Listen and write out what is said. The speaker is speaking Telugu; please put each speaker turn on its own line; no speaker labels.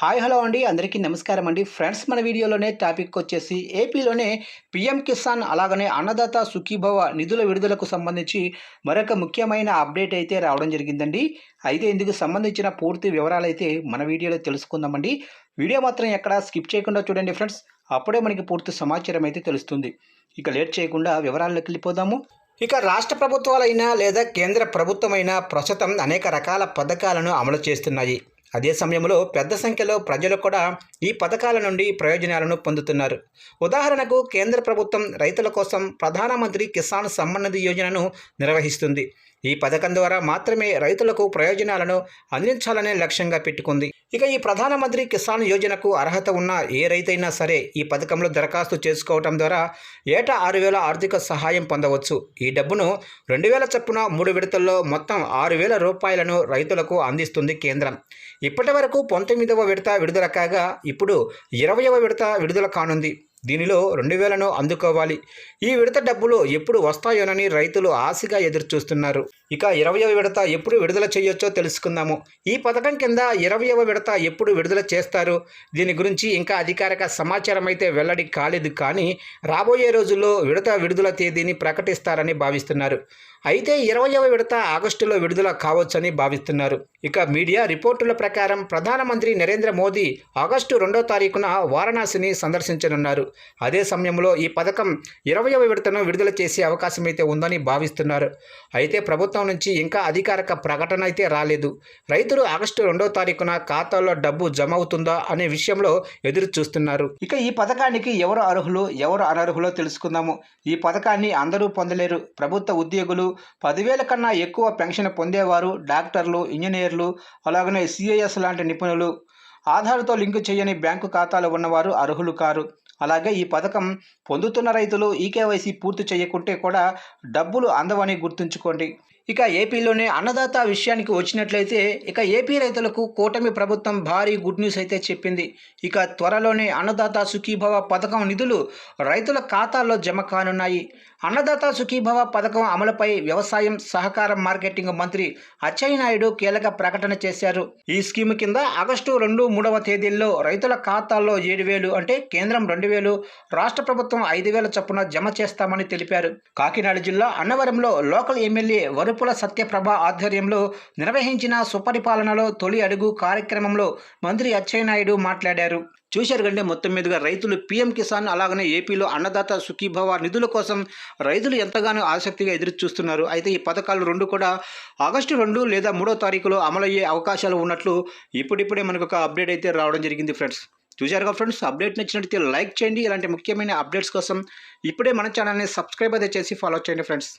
హాయ్ హలో అండి. అందరికీ నమస్కారం అండి. ఫ్రెండ్స్ మన వీడియోలోనే టాపిక్ వచ్చేసి ఏపీలోనే పిఎం కిసాన్ అలాగనే అన్నదాత సుఖీభవ నిధుల విడుదలకు సంబంధించి మరొక ముఖ్యమైన అప్డేట్ అయితే రావడం జరిగిందండి. అయితే ఇందుకు సంబంధించిన పూర్తి వివరాలు అయితే మన వీడియోలో తెలుసుకుందామండి వీడియో మాత్రం ఎక్కడ స్కిప్ చేయకుండా చూడండి ఫ్రెండ్స్. అప్పుడే మనకి పూర్తి సమాచారం అయితే తెలుస్తుంది. ఇక లేట్ చేయకుండా వివరాల్లోకి వెళ్ళిపోదాము. ఇక రాష్ట్ర ప్రభుత్వాలైనా లేదా కేంద్ర ప్రభుత్వమైనా ప్రస్తుతం అనేక రకాల పథకాలను అమలు చేస్తున్నాయి. అదే సమయంలో పెద్ద సంఖ్యలో ప్రజలు కూడా ఈ పథకాల నుండి ప్రయోజనాలను పొందుతున్నారు. ఉదాహరణకు కేంద్ర ప్రభుత్వం రైతుల కోసం ప్రధానమంత్రి కిసాన్ సమ్మాన్ నిధి యోజనను నిర్వహిస్తుంది. ఈ పథకం ద్వారా మాత్రమే రైతులకు ప్రయోజనాలను అందించాలనే లక్ష్యంగా పెట్టుకుంది. ఇక ఈ ప్రధానమంత్రి కిసాన్ యోజనకు అర్హత ఉన్న ఏ రైతైనా సరే ఈ పథకంలో దరఖాస్తు చేసుకోవటం ద్వారా ఏటా ఆరు వేల ఆర్థిక సహాయం పొందవచ్చు. ఈ డబ్బును రెండు వేల చొప్పున మూడు విడతల్లో మొత్తం ఆరు వేల రూపాయలను రైతులకు అందిస్తుంది కేంద్రం. ఇప్పటి వరకు పంతొమ్మిదవ విడత విడుదల కాగా ఇప్పుడు ఇరవయవ విడత విడుదల కానుంది. దీనిలో రెండు వేలను అందుకోవాలి. ఈ విడత డబ్బులు ఎప్పుడు వస్తాయోనని రైతులు ఆశగా ఎదురుచూస్తున్నారు. ఇక ఇరవయవ విడత ఎప్పుడు విడుదల చేయొచ్చో తెలుసుకుందాము. ఈ పథకం కింద ఇరవయవ విడత ఎప్పుడు విడుదల చేస్తారు? దీని గురించి ఇంకా అధికారిక సమాచారం అయితే వెల్లడి కాలేదు కానీ రాబోయే రోజుల్లో విడత విడుదల తేదీని ప్రకటిస్తారని భావిస్తున్నారు. అయితే ఇరవయవ విడత ఆగస్టులో విడుదల కావచ్చని భావిస్తున్నారు. ఇక మీడియా రిపోర్టుల ప్రకారం ప్రధానమంత్రి నరేంద్ర మోదీ ఆగస్టు రెండో తారీఖున వారణాసిని సందర్శించనున్నారు. అదే సమయంలో ఈ పథకం ఇరవయవ విడతను విడుదల చేసే అవకాశం అయితే ఉందని భావిస్తున్నారు. అయితే ప్రభుత్వం నుంచి ఇంకా అధికారిక ప్రకటన అయితే రాలేదు. రైతులు ఆగస్టు రెండో తారీఖున ఖాతాలో డబ్బు జమ అవుతుందా అనే విషయంలో ఎదురు చూస్తున్నారు. ఇక ఈ పథకానికి ఎవరు అర్హులు ఎవరు అనర్హులో తెలుసుకుందాము. ఈ పథకాన్ని అందరూ పొందలేరు. ప్రభుత్వ ఉద్యోగులు పదివేల కన్నా ఎక్కువ పెన్షన్ పొందేవారు డాక్టర్లు ఇంజనీర్లు అలాగనే సిఐఎస్ లాంటి నిపుణులు. ఆధార్తో లింకు చేయని బ్యాంకు ఖాతాలు ఉన్నవారు అర్హులు కారు. అలాగే ఈ పథకం పొందుతున్న రైతులు ఈకేవైసీ పూర్తి చేయకుంటే కూడా డబ్బులు అందవని గుర్తుంచుకోండి. ఇక ఏపీలోనే అన్నదాత విషయానికి వచ్చినట్లయితే ఇక ఏపీ రైతులకు కూటమి ప్రభుత్వం భారీ గుడ్ న్యూస్ అయితే చెప్పింది. ఇక త్వరలోనే అన్నదాత సుఖీభవ పథకం నిధులు రైతుల ఖాతాల్లో జమ కానున్నాయి. అన్నదాత సుఖీభవ పథకం అమలుపై వ్యవసాయం సహకారం మార్కెటింగ్ మంత్రి అచ్చెన్నాయుడు కీలక ప్రకటన చేశారు. ఈ స్కీమ్ కింద ఆగస్టు రెండు మూడవ తేదీల్లో రైతుల ఖాతాల్లో ఏడు వేలు అంటే కేంద్రం రెండు వేలు రాష్ట్ర ప్రభుత్వం ఐదు వేల చొప్పున జమ చేస్తామని తెలిపారు. కాకినాడ జిల్లా అన్నవరంలో లోకల్ ఎమ్మెల్యే వరుపుల సత్యప్రభ ఆధ్వర్యంలో నిర్వహించిన సుపరిపాలనలో తొలి అడుగు కార్యక్రమంలో మంత్రి అచ్చెన్నాయుడు మాట్లాడారు. చూశారు కంటే మొత్తం మీదుగా రైతులు పీఎం కిసాన్ అలాగనే ఏపీలో అన్నదాత సుఖీభవ నిధుల కోసం రైతులు ఎంతగానో ఆసక్తిగా ఎదురు చూస్తున్నారు అయితే ఈ పథకాలు రెండు కూడా ఆగస్టు రెండు లేదా మూడో తారీఖులో అమలయ్యే అవకాశాలు ఉన్నట్లు ఇప్పుడిప్పుడే మనకు ఒక అప్డేట్ అయితే రావడం జరిగింది ఫ్రెండ్స్. చూశారుగా ఫ్రెండ్స్ అప్డేట్ నచ్చినట్లయితే లైక్ చేయండి ఇలాంటి ముఖ్యమైన అప్డేట్స్ కోసం ఇప్పుడే మన ఛానల్ని సబ్స్క్రైబ్ అయితే చేసి ఫాలో చేయండి ఫ్రెండ్స్.